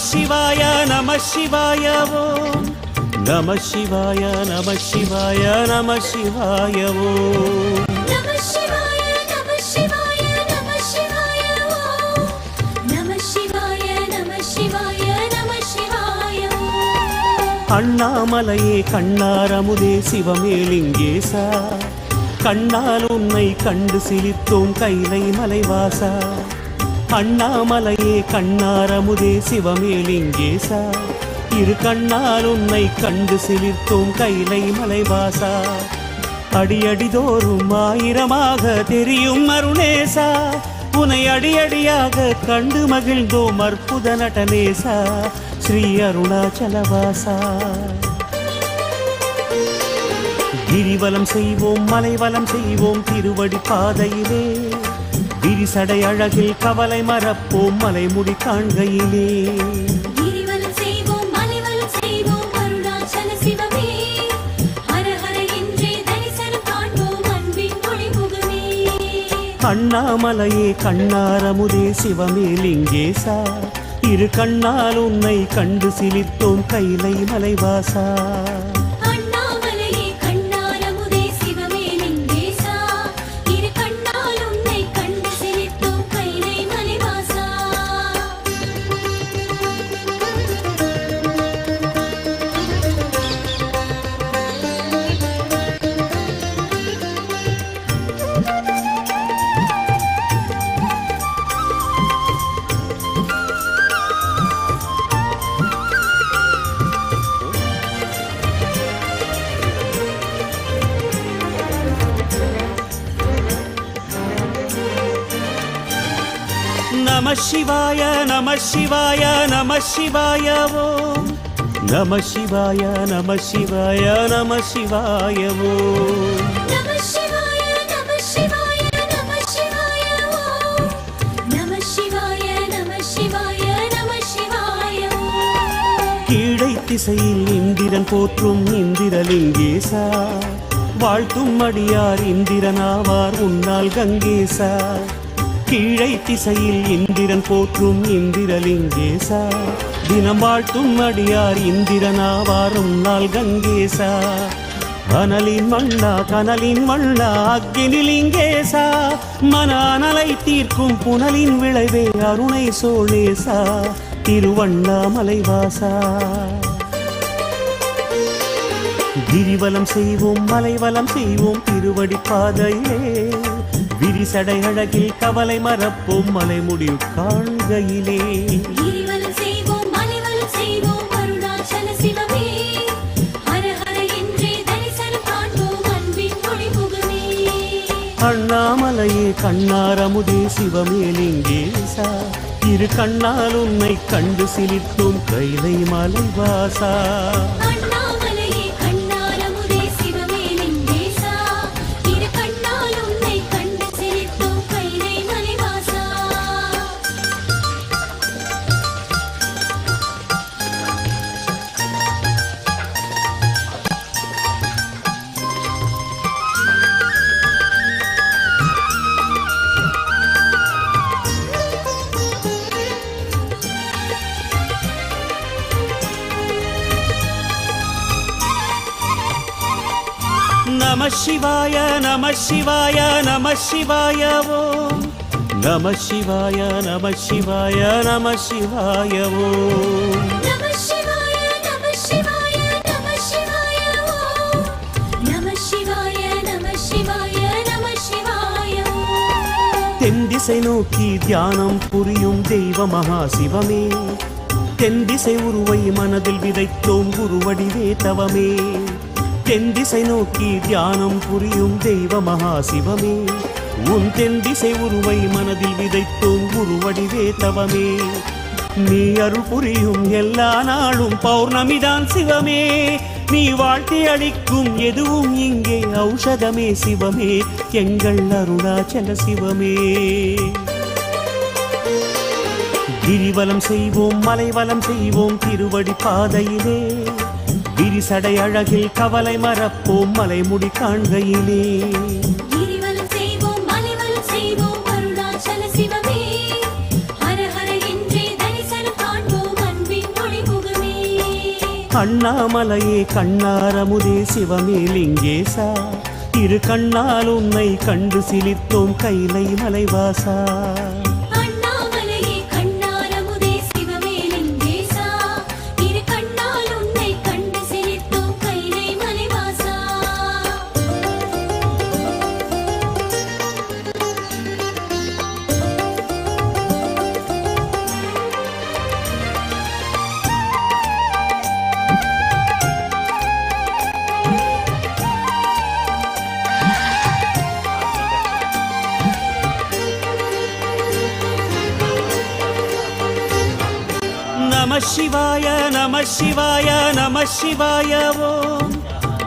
சிவாய நம சிவாய ஓம் நம சிவாய நம சிவாய நம சிவாய ஓம் அண்ணாமலையே கண்ணாரமுதே சிவமேலிங்கேசா கண்ணால் உன்னை கண்டு சிலித்தோம் கைலை மலைவாசா அண்ணாமலையே கண்ணாரமுதே சிவமேலிங்கேசா இரு கண்ணால் உன்னை கண்டு சிலிர்த்தோம் கைலை மலைவாசா. அடியடிதோறும் ஆயிரமாக தெரியும் அருணேசா. உனை அடியடியாக கண்டு மகிழ்ந்தோம் அற்புத நடனேசா. ஸ்ரீ அருணாச்சலவாசா. கிரிவலம் செய்வோம் மலைவலம் செய்வோம் திருவடி பாதையிலே. விரிசடை அழகில் கவலை மறப்போம் மலைமுடி காண்கையிலே. அண்ணாமலையே கண்ணாரமுதே சிவமே லிங்கேசா. இரு கண்ணால் உன்னை கண்டு சிலித்தோம் கைலை மலைவாசா. நம சிவாய நம சிவாய நம சிவாய ஓம். நம சிவாய நம சிவாய நம சிவாய ஓம். கீழை திசையில் இந்திரன் போற்றும் இந்திரலிங்கேசா வாழ்த்தும் அடியார் இந்திரனாவார் உன்னால் கங்கேசா கீழை திசையில் இந்திரன் போற்றும் இந்திரலிங்கேசா தினம் வாழ்த்தும் அடியார் இந்திரனாவாரும் நாள் கங்கேசா அனலின் மண்ணா கனலின் மண்ணா அக்கினிலிங்கேசா மன அனலை தீர்க்கும் புனலின் விளைவே அருணை சோழேசா திருவண்ணாமலைவாசா கிரிவலம் செய்வோம் மலைவலம் செய்வோம் திருவடி பாதையிலே. விரிசடை அழகில் கவலை மறப்போம் மலைமுடி காண்கையிலே. அண்ணாமலையே கண்ணாரமுதே சிவமேலிங்கேசா இரு கண்ணால் உன்னை கண்டு சிலிர்த்தோம் கைலை மலைவாசா. நம சிவாய நம சிவாய நம சிவாய ஓம் நம சிவாய நம சிவாய நம சிவாய ஓம் நம சிவாய நம சிவாய நம சிவாய ஓம் நம சிவாய நம சிவாய நம சிவாய ஓம் தென் திசை நோக்கி தியானம் புரியும் தெய்வ மகா சிவமே தென் திசை உருவை மனதில் விதைத்தோம் குருவடிவே தவமே தென் திசை நோக்கி தியானம் புரியும் தெய்வ மகா சிவமே உன் தென் திசை உருவை மனதில் விதைத்தோம் குருவடிவே தவமே. நீ அருள் புரியும் எல்லா நாளும் பௌர்ணமிதான் சிவமே. நீ வாழ்த்தி அளிக்கும் எதுவும் இங்கே ஔஷதமே சிவமே. எங்கள் அருணாச்சல சிவமே. கிரிவலம் செய்வோம் மலைவலம் செய்வோம் திருவடி பாதையிலே. விரிசடை அழகில் கவலை மறப்போம் மலைமுடி காண்கையிலே. அண்ணாமலையே கண்ணாரமுதே சிவமே லிங்கேசா. இரு கண்ணால் உன்னை கண்டு சிலிர்த்தோம் கைலை மலைவாசா. நம சிவாய நம சிவாய ஓம்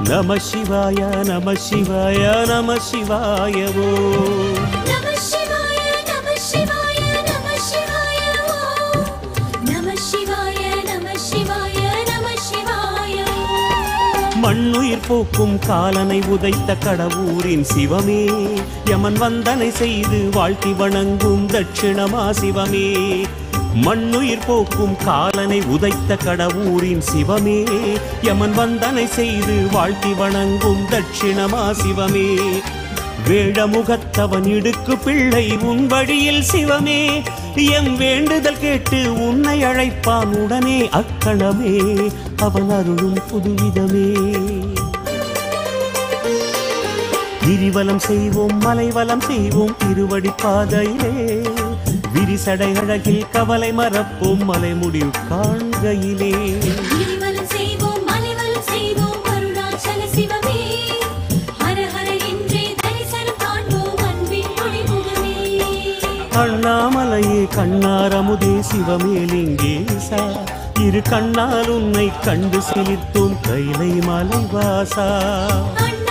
நம சிவாய நம சிவாய நம சிவாய ஓம் நம சிவாய நம சிவாய நம சிவாய ஓம் நம சிவாய நம சிவாய நம சிவாய ஓம் மண்ணுயிர் போக்கும் காலனை உதைத்த கடவுரின் சிவமே யமன் வந்தனை செய்து வாழ்த்தி வணங்கும் தட்சிணமா சிவமே மண்ணுயிர் போக்கும் காலனை உதைத்த கடவுரின் சிவமே. யமன் வந்தனை செய்து வாழ்த்தி வணங்கும் தட்சிணமா சிவமே. வேடமுகத்தவன் இடுக்கு பிள்ளை உன் வழியில் சிவமே. எம் வேண்டுதல் கேட்டு உன்னை அழைப்பான் உடனே அக்கணமே. அவன் அருளும் புதுவிதமே. கிரிவலம் செய்வோம் மலைவலம் செய்வோம் திருவடி பாதையிலே. விரிசடை அழகில் கவலை மறப்போம் மலைமுடி காண்கையிலே. அண்ணாமலையே கண்ணாரமுதே சிவமேலிங்கேசா இரு கண்ணால் உன்னை கண்டு சிலிர்த்தோம் கைலை மலைவாசா. அண்ணாமலையே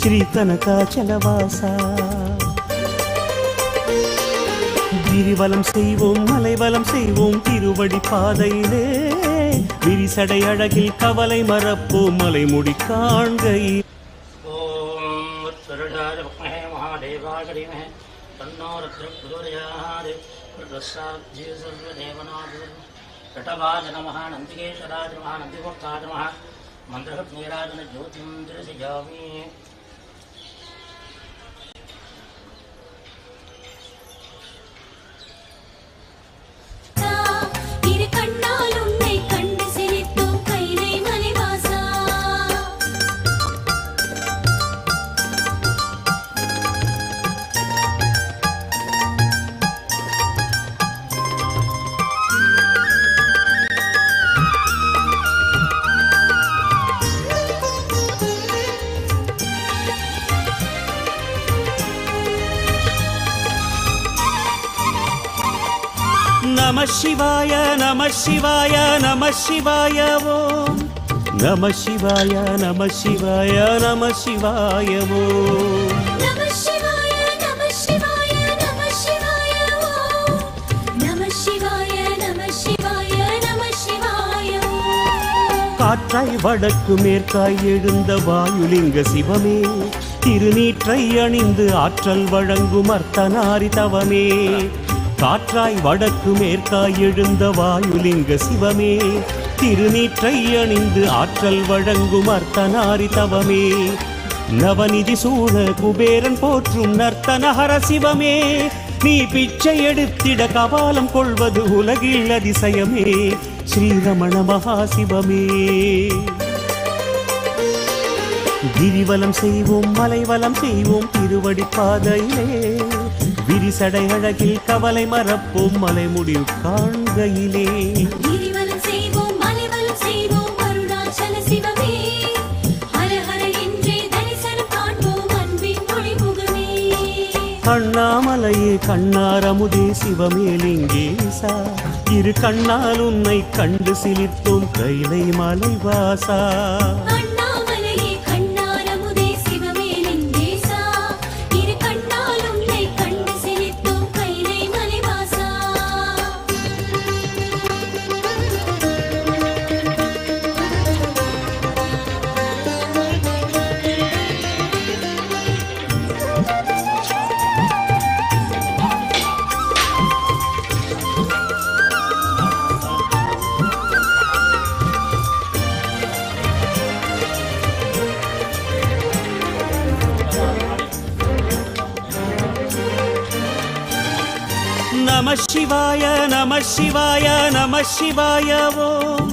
శ్రీ కనకాచలవాసా கிரிவலம் செய்வோம் மலைவலம் செய்வோம் திருவடி பாதையிலே விரிசடை அழகில் கவலை மறப்போம் மலைமுடி காண்கை ஓம் சரணாஜ பக்மஹே மகாதேவாகரிமஹே தன்னோ ரத்ன குரோதயாஹாதே तद्वत्साजीवसर्वदेवनाथ शटभाजनमः नन्दिकेशराज नमः नन्दिभक्ताज नमः मन्द्रहट् नीराजन ज्योतिन्द्रसिजामि சிவாய நம சிவாய நம சிவாய ஓம் நம சிவாய நம சிவாய நம சிவாய ஓம் காற்றாய் வடக்கு மேற்காய் எழுந்த வாயுலிங்க சிவமே திருநீற்றை அணிந்து ஆற்றல் வழங்கும் அர்த்தநாரி தவமே காற்றாய் வடக்கு மேற்காய் எழுந்த வாயுலிங்க சிவமே. திருநீற்றை அணிந்து ஆற்றல் வழங்கும் அர்த்தனாரி தவமே. நவநிதி சூழ குபேரன் போற்றும் நர்த்தனஹர சிவமே. நீ பிச்சை எடுத்திட கபாலம் கொள்வது உலகில் அதிசயமே. ஸ்ரீரமண மகாசிவமே. கிரிவலம் செய்வோம் மலைவலம் செய்வோம் திருவடி பாதையிலே விரிசடை அழகில் கவலை மறப்போம் மலை முடிவு காண்கையிலே கண்ணாமலையே கண்ணாரமுதே சிவமேலிங்கேசா இரு கண்ணால் உன்னை கண்டு சிலிர்த்தோம் கைலை மலைவாசா? சிவாய நம சிவாய நம சிவாய ஓம்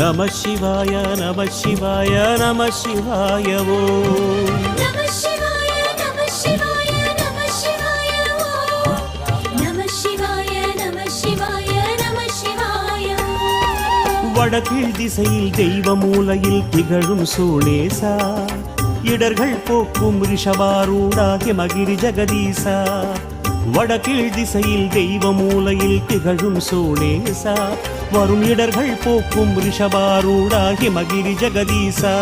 நம சிவாய நம சிவாய நம சிவாய ஓம் வடகீழ் திசையில் தெய்வ மூலையில் திகழும் சூளேசா இடர்கள் போக்கும் ரிஷபாரூடாகிய மகிரி ஜெகதீசா வடகீழ் திசையில் தெய்வ மூலையில் திகழும் சோழேசா வரும் இடர்கள் போக்கும் ரிஷபாரூடாகிய மகிரி ஜெகதீசா.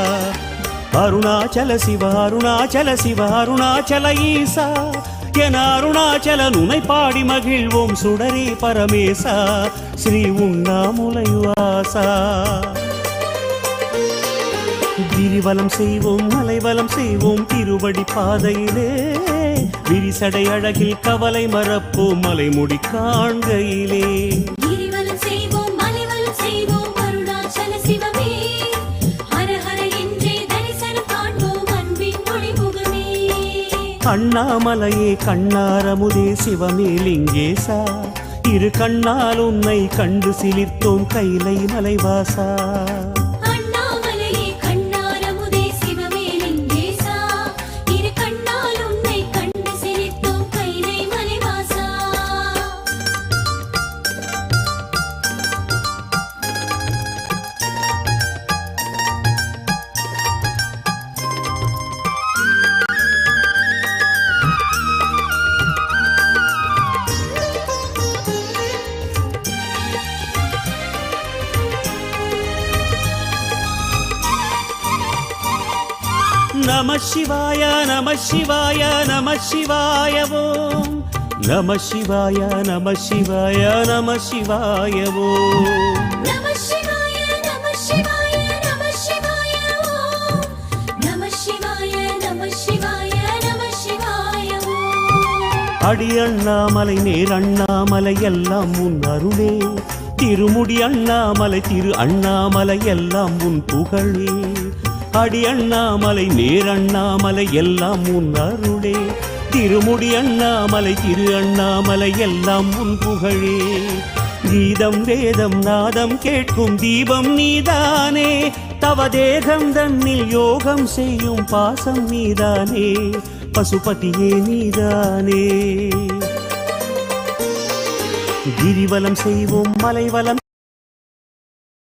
அருணாச்சல சிவ அருணாச்சல சிவ அருணாச்சல ஈசா. என அருணாச்சல நுனை பாடி மகிழ்வோம் சுடரே பரமேசா. ஸ்ரீ உண்ணாமுலைவாசா. கிரிவலம் செய்வோம் மலைவலம் செய்வோம் திருவடி பாதையிலே. விரிசடை அழகில் கவலை மறப்போம் மலைமுடி காண்கையிலே. அண்ணாமலையே கண்ணாரமுதே சிவமே லிங்கேசா. இரு கண்ணால் உன்னை கண்டு சிலிர்த்தோம் கைலை மலைவாசா. நம சிவாய நம சிவாய நம சிவாய ஓம் நம சிவாய நம சிவாய நம சிவாய ஓம் நம சிவாய நம சிவாய நம சிவாய ஓம் நம சிவாய நம சிவாய நம சிவாய ஓம் அடி அண்ணாமலை நேர் அண்ணாமலை எல்லாம் உன் அருளே. திருமுடி அண்ணாமலை திரு அண்ணாமலை எல்லாம் உன் புகழே. அடி அண்ணாமலை நேர் அண்ணாமலை எல்லாம் உன் அருளே. திருமுடி அண்ணாமலை திரு அண்ணாமலை எல்லாம் உன் புகழே. கீதம் வேதம் நாதம் கேட்கும் தீபம் நீதானே. தவ தேகம் தன்னில் யோகம் செய்யும் பாசம் நீதானே. பசுபதியே நீதானே. கிரிவலம் செய்வோம் மலைவலம்